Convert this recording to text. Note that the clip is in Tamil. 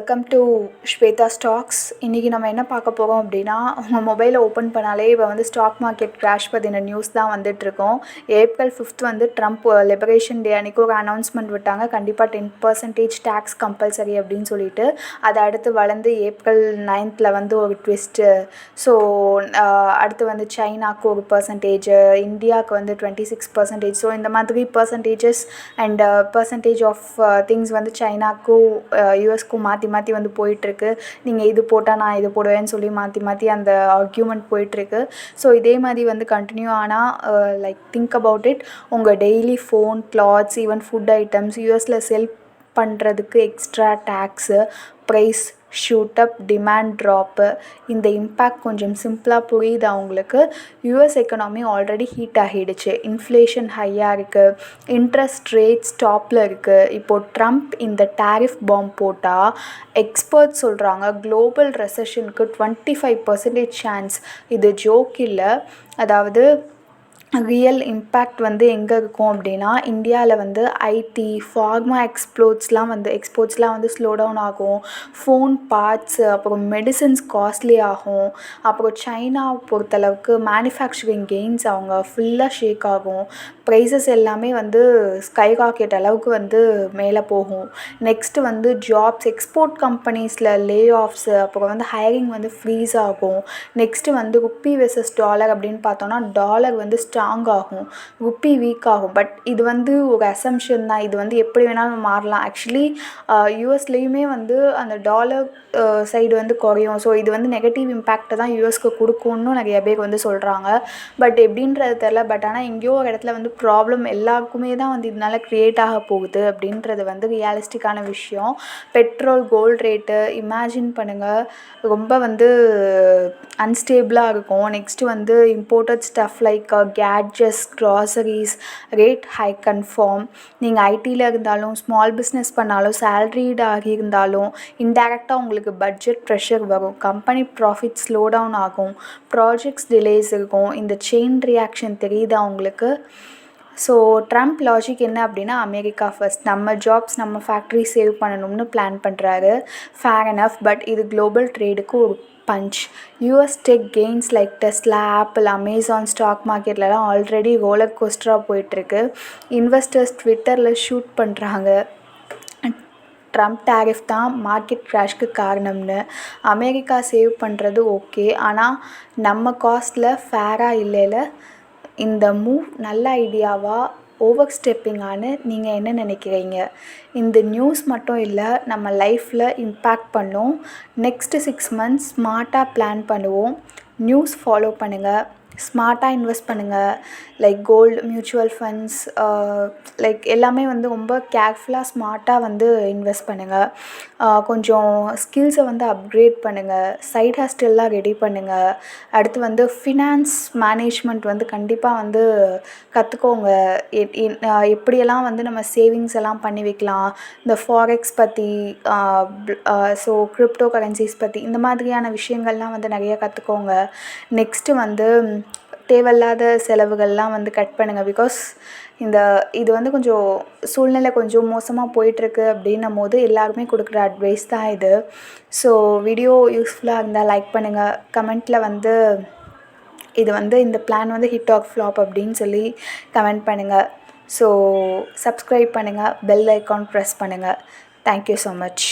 வெல்கம் டு ஸ்வேதா ஸ்டாக்ஸ் இன்றைக்கி நம்ம என்ன பார்க்க போகிறோம் அப்படின்னா உங்கள் மொபைலை ஓப்பன் பண்ணாலே இப்போ வந்து ஸ்டாக் மார்க்கெட் கிராஷ் பற்றின நியூஸ் தான் வந்துட்டுருக்கோம் ஏப்ரல் ஃபிஃப்த் வந்து ட்ரம்ப் லிபரேஷன் டே அன்றைக்கி ஒரு அனௌன்ஸ்மெண்ட் விட்டாங்க. கண்டிப்பாக டென் பர்சன்டேஜ் டேக்ஸ் கம்பல்சரி அப்படின்னு சொல்லிட்டு. அதை அடுத்து வளர்ந்து ஏப்ரல் நைன்த்தில் வந்து ஒரு ட்விஸ்ட்டு ஸோ அடுத்து வந்து சைனாக்கு ஒரு பர்சன்டேஜ் இந்தியாவுக்கு வந்து டுவெண்ட்டி சிக்ஸ் பர்சன்டேஜ் ஸோ இந்த மாதிரி percentages and percentage of things வந்து சைனாக்கும் யூஎஸ்க்கும் மாற்றி மாற்றி வந்து போயிட்டுருக்கு. நீங்கள் இது போட்டால் நான் இது போடுவேன்னு சொல்லி மாற்றி மாற்றி அந்த ஆர்கியூமெண்ட் போயிட்டுருக்கு. ஸோ இதே மாதிரி வந்து கண்டினியூ ஆனால் லைக் திங்க் அபவுட் இட் உங்கள் daily phone clothes even food items யூஎஸில் செல் பண்ணுறதுக்கு extra tax price shoot up demand drop இந்த இம்பேக்ட் கொஞ்சம் சிம்பிளாக புரியுது அவங்களுக்கு. யூஎஸ் எக்கனாமி ஆல்ரெடி ஹீட் ஆகிடுச்சு. இன்ஃப்ளேஷன் ஹையாக இருக்குது இன்ட்ரெஸ்ட் ரேட்ஸ் டாப்பில் இருக்குது இப்போது ட்ரம்ப் இந்த டேரிஃப் பாம் போட்டால் எக்ஸ்பர்ட்ஸ் சொல்கிறாங்க குளோபல் ரெசஷனுக்கு டுவெண்ட்டி ஃபைவ் பர்சன்டேஜ் சான்ஸ் இது ஜோக் இல்லை. அதாவது ரியல் இம்பேக்ட் வந்து எங்கே இருக்கும் அப்படின்னா இந்தியாவில் வந்து ஐடி ஃபார்மா எக்ஸ்ப்ளோட்ஸ்லாம் வந்து எக்ஸ்போர்ட்ஸ்லாம் வந்து ஸ்லோ டவுன் ஆகும். ஃபோன் பார்ட்ஸு அப்புறம் மெடிசன்ஸ் காஸ்ட்லி ஆகும். அப்புறம் சைனா பொறுத்தளவுக்கு மேனுஃபேக்சரிங் கெயின்ஸ் அவங்க ஃபுல்லாக ஷேக் ஆகும். ப்ரைஸஸ் எல்லாமே வந்து ஸ்கை ராக்கெட் அளவுக்கு வந்து மேலே போகும். நெக்ஸ்ட்டு வந்து ஜாப்ஸ் எக்ஸ்போர்ட் கம்பெனிஸில் லே ஆஃப்ஸு அப்புறம் வந்து ஹையரிங் வந்து ஃப்ரீஸ் ஆகும். நெக்ஸ்ட்டு வந்து ருப்பி வெர்சஸ் டாலர் அப்படின்னு பார்த்தோன்னா டாலர் வந்து ஸ்ட்ராங் ஆகும் ருப்பி வீக் ஆகும். பட் இது வந்து ஒரு அசம்ஷன் தான். இது வந்து எப்படி வேணாலும் மாறலாம். ஆக்சுவலி யூஎஸ்லேயுமே வந்து அந்த டாலர் சைடு வந்து குறையும். ஸோ இது வந்து நெகட்டிவ் இம்பேக்ட்டை தான் யூஎஸ்க்கு கொடுக்கும்னு நிறைய பேர் வந்து சொல்கிறாங்க பட் எப்படின்றது தெரில பட் ஆனால் எங்கேயோ ஒரு இடத்துல வந்து ப்ராப்ளம் எல்லாருக்குமே தான் வந்து இதனால க்ரியேட் ஆக போகுது அப்படின்றது வந்து ரியாலிஸ்டிக்கான விஷயம். பெட்ரோல் கோல்ட் ரேட்டு இமேஜின் பண்ணுங்கள் ரொம்ப வந்து அன்ஸ்டேபிளாக இருக்கும். நெக்ஸ்ட்டு வந்து imported stuff like gadgets groceries rate high confirm நீங்கள் ஐடியில் இருந்தாலும் ஸ்மால் பிஸ்னஸ் பண்ணாலும் சேல்ரிட் ஆகியிருந்தாலும் இன்டெரக்டாக உங்களுக்கு பட்ஜெட் ப்ரெஷர் வரும். கம்பெனி ப்ராஃபிட் ஸ்லோ டவுன் ஆகும். ப்ராஜெக்ட்ஸ் டிலேஸ் இருக்கும். இந்த செயின் ரியாக்ஷன் தெரியுதா உங்களுக்கு? ஸோ ட்ரம்ப் லாஜிக் என்ன அப்படின்னா அமெரிக்கா ஃபர்ஸ்ட் நம்ம ஜாப்ஸ் நம்ம ஃபேக்ட்ரி சேவ் பண்ணணும்னு பிளான் பண்ணுறாரு ஃபேர் அனஃப் பட் இது குளோபல் ட்ரேடுக்கு ஒரு punch US tech gains like Tesla Apple Amazon stock மார்க்கெட்லலாம் already roller கோஸ்டராக போயிட்டுருக்கு. இன்வெஸ்டர்ஸ் ட்விட்டரில் ஷூட் பண்ணுறாங்க ட்ரம்ப் டேரிஃப் தான் மார்க்கெட் க்ராஷ்க்கு காரணம்னு. அமெரிக்கா சேவ் பண்ணுறது ஓகே ஆனால் நம்ம காஸ்ட்டில் ஃபேராக இல்லைல. இந்த மூவ் நல்ல ஐடியாவா ஓவர் ஸ்டெப்பிங்கான்னு நீங்கள் என்ன நினைக்கிறீங்க? இந்த நியூஸ் மட்டும் இல்லை நம்ம லைஃப்பில் இம்பேக்ட் பண்ணும். நெக்ஸ்ட்டு சிக்ஸ் மந்த்ஸ் ஸ்மார்ட்டாக பிளான் பண்ணுவோம். நியூஸ் ஃபாலோ பண்ணுங்கள் ஸ்மார்ட்டாக இன்வெஸ்ட் பண்ணுங்கள் like gold mutual funds like எல்லாமே வந்து ரொம்ப கேர்ஃபுல்லாக ஸ்மார்ட்டாக வந்து இன்வெஸ்ட் பண்ணுங்கள் uh, கொஞ்சம் ஸ்கில்ஸை வந்து அப்கிரேட் பண்ணுங்கள் சைட் ஹாஸ்டல்லாம் ரெடி பண்ணுங்கள் அடுத்து வந்து ஃபினான்ஸ் மேனேஜ்மெண்ட் வந்து கண்டிப்பாக வந்து கற்றுக்கோங்க uh, எப்படியெல்லாம் வந்து நம்ம சேவிங்ஸ் எல்லாம் பண்ணி வைக்கலாம். இந்த ஃபாரெக்ஸ் பற்றி ஸோ கிரிப்டோ கரன்சிஸ் பற்றி இந்த மாதிரியான விஷயங்கள்லாம் வந்து நிறைய கற்றுக்கோங்க நெக்ஸ்ட்டு வந்து தேவையில்லாத செலவுகள்லாம் வந்து கட் பண்ணுங்கள் பிகாஸ் இந்த இது வந்து கொஞ்சம் சூழ்நிலை கொஞ்சம் மோசமாக போயிட்டுருக்கு அப்படின்னும் போது எல்லாருமே கொடுக்குற அட்வைஸ் தான் இது. ஸோ வீடியோ யூஸ்ஃபுல்லாக இருந்தால் லைக் பண்ணுங்கள் கமெண்ட்டில் வந்து இது வந்து இந்த பிளான் வந்து ஹிட் ஆஃப் ஃப்ளாப் அப்படின்னு சொல்லி கமெண்ட் பண்ணுங்கள் ஸோ சப்ஸ்கிரைப் பண்ணுங்கள் பெல் ஐக்கான் ப்ரெஸ் பண்ணுங்கள் தேங்க்யூ ஸோ மச்